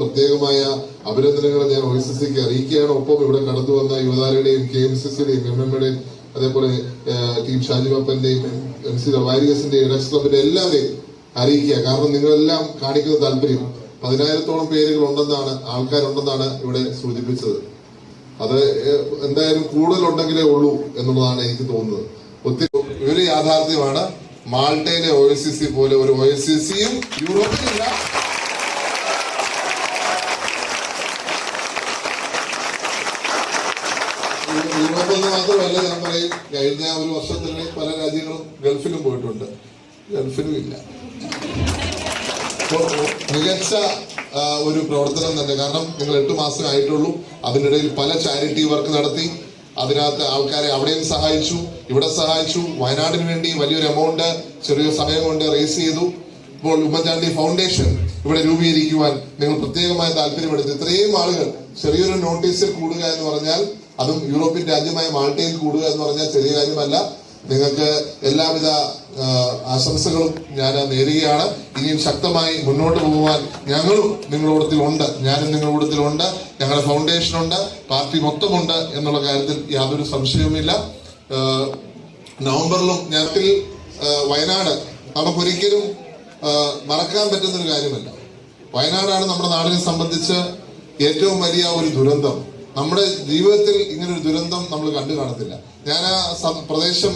പ്രത്യേകമായ അഭിനന്ദനങ്ങൾ ഞാൻ ഒ എസ് എസ് സിക്ക് അറിയിക്കുകയാണ്. ഒപ്പം ഇവിടെ കടന്നു വന്ന യുവതാരയുടെയും കെ എം സി സിയുടെയും എം എം എയുടെയും അതേപോലെ ടീം ഷാജി പപ്പന്റെയും എം സി വാരിയസിന്റെയും എഡക്സ് ക്ലബിന്റെ എല്ലാവരെയും അറിയിക്കുക. കാരണം നിങ്ങളെല്ലാം കാണിക്കുന്ന താല്പര്യം പതിനായിരത്തോളം പേരുകൾ ഉണ്ടെന്നാണ് ആൾക്കാരുണ്ടെന്നാണ് ഇവിടെ സൂചിപ്പിച്ചത്. അത് എന്തായാലും കൂടുതലുണ്ടെങ്കിലേ ഉള്ളൂ എന്നുള്ളതാണ് എനിക്ക് തോന്നുന്നത്. ഒത്തിരി ഒരു യാഥാർത്ഥ്യമാണ് മാൾട്ടയിലെ ഒ എസ് സി സി പോലെ ഒരു ഒ എസ് സി സിയും യൂറോപ്പിലില്ല. യൂറോപ്പിൽ മാത്രമല്ല ഞാൻ പറയും കഴിഞ്ഞ ഒരു വർഷത്തിനിടെ പല രാജ്യങ്ങളും ഗൾഫിലും പോയിട്ടുണ്ട്. ഗൾഫിലും ഇല്ല. മികച്ച ഒരു പ്രവർത്തനം തന്നെ. കാരണം നിങ്ങൾ എട്ട് മാസം ആയിട്ടുള്ളൂ. അതിനിടയിൽ പല ചാരിറ്റി വർക്ക് നടത്തി. അതിനകത്ത് ആൾക്കാരെ അവിടെയും സഹായിച്ചു ഇവിടെ സഹായിച്ചു. വയനാടിന് വേണ്ടി വലിയൊരു എമൗണ്ട് ചെറിയ സമയം കൊണ്ട് റേസ് ചെയ്തു. ഇപ്പോൾ ഉമ്മൻചാണ്ടി ഫൗണ്ടേഷൻ ഇവിടെ രൂപീകരിക്കുവാൻ നിങ്ങൾ പ്രത്യേകമായ താല്പര്യപ്പെടുത്തി ഇത്രയും ആളുകൾ ചെറിയൊരു നോട്ടീസിൽ കൂടുക എന്ന് പറഞ്ഞാൽ അതും യൂറോപ്യൻ രാജ്യമായ മാൾട്ടയിൽ കൂടുക എന്ന് പറഞ്ഞാൽ ചെറിയ കാര്യമല്ല. നിങ്ങൾക്ക് എല്ലാവിധ ആശംസകളും ഞാൻ നേരുകയാണ്. ഇനിയും ശക്തമായി മുന്നോട്ട് പോകുവാൻ ഞങ്ങളും നിങ്ങളുടെ കൂട്ടത്തിലുണ്ട് ഞാനും നിങ്ങളുടെ കൂട്ടത്തിലുണ്ട് ഞങ്ങളുടെ ഫൗണ്ടേഷൻ ഉണ്ട്. പാർട്ടി മൊത്തമുണ്ട് എന്നുള്ള കാര്യത്തിൽ യാതൊരു സംശയവുമില്ല. നവംബറിലും ഞത്തിൽ വയനാട്. നമുക്കൊരിക്കലും മറക്കാൻ പറ്റുന്ന ഒരു കാര്യമല്ല. വയനാടാണ് നമ്മുടെ നാടിനെ സംബന്ധിച്ച് ഏറ്റവും വലിയ ഒരു ദുരന്തം. നമ്മുടെ ജീവിതത്തിൽ ഇങ്ങനൊരു ദുരന്തം നമ്മൾ കണ്ടു കാണത്തില്ല. ഞാൻ ആ പ്രദേശം